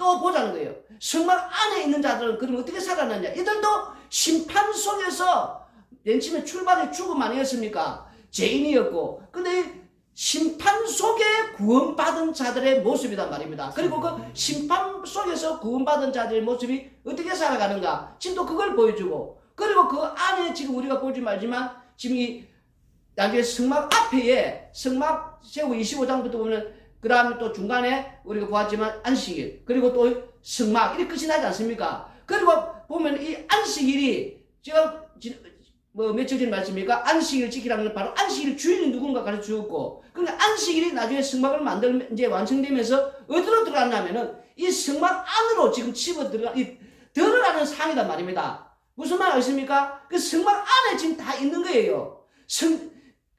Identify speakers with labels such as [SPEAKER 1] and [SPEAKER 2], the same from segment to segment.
[SPEAKER 1] 또 보자는 거예요. 성막 안에 있는 자들은 그럼 어떻게 살아났냐? 이들도 심판 속에서 맨 처음에 출발의 죽음 아니었습니까? 죄인이었고 근데 심판 속에 구원받은 자들의 모습이란 말입니다. 그리고 그 심판 속에서 구원받은 자들의 모습이 어떻게 살아가는가? 지금 또 그걸 보여주고 그리고 그 안에 지금 우리가 보지 말지만 지금 이 나중에 성막 앞에 성막 세고 25장부터 보면 그 다음에 또 중간에 우리가 보았지만 안식일 그리고 또 성막 이렇게 끝이 나지 않습니까? 그리고 보면 이 안식일이 제가 지- 뭐 며칠 전에 말씀입니까? 안식일 지키라는 건 바로 안식일 주인이 누군가 가르쳐 주었고 그러니까 안식일이 나중에 성막을 만들 이제 완성되면서 어디로 들어갔냐면은 이 성막 안으로 지금 집어 들어가 이 들어가는 상이란 말입니다. 무슨 말 아십니까? 그 성막 안에 지금 다 있는 거예요. 성,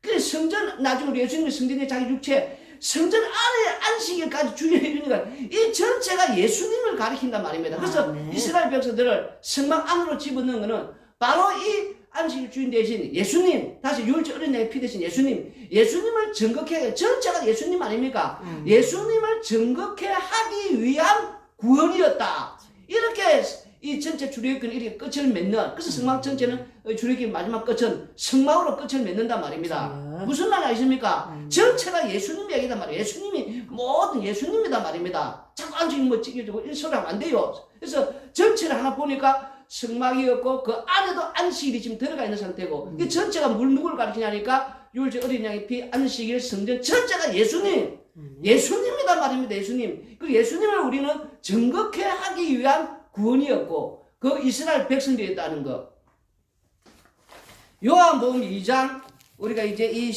[SPEAKER 1] 그 성전, 나중에 예수님의 성전의 자기 육체, 성전 안에 안식일까지 주의해 주니까 이 전체가 예수님을 가리킨단 말입니다. 그래서
[SPEAKER 2] 아, 네.
[SPEAKER 1] 이스라엘 백성들을 성막 안으로 집어넣는 것은 바로 이 안식일 주인 대신 예수님, 다시 유월절 어린 양의 피 대신 예수님, 예수님을 정극해, 전체가 예수님 아닙니까?
[SPEAKER 2] 음.
[SPEAKER 1] 예수님을 정극해 하기 위한 구원이었다. 이렇게 이 전체 출애굽기는 이렇게 끝을 맺는 그래서 성막 전체는 출애굽기 마지막 끝은 성막으로 끝을 맺는단 말입니다.
[SPEAKER 2] 그래요?
[SPEAKER 1] 무슨 말 아십니까?
[SPEAKER 2] 음.
[SPEAKER 1] 전체가 예수님 얘기단 말이에요. 예수님이 모든 예수님이단 말입니다. 자꾸 안식일 뭐 찍어주고 하면 안 돼요. 그래서 전체를 하나 보니까 성막이었고 그 안에도 안식일이 지금 들어가 있는 상태고 이 전체가 물 누구를 가리키냐니까 유월절 어린 양의 피 안식일 성전 전체가 예수님
[SPEAKER 2] 음.
[SPEAKER 1] 예수님이란 말입니다. 예수님. 그 예수님을 우리는 정극해 하기 위한 구원이었고 그 이스라엘 백성들이었다는 거. 요한복음 2장 우리가 이제 이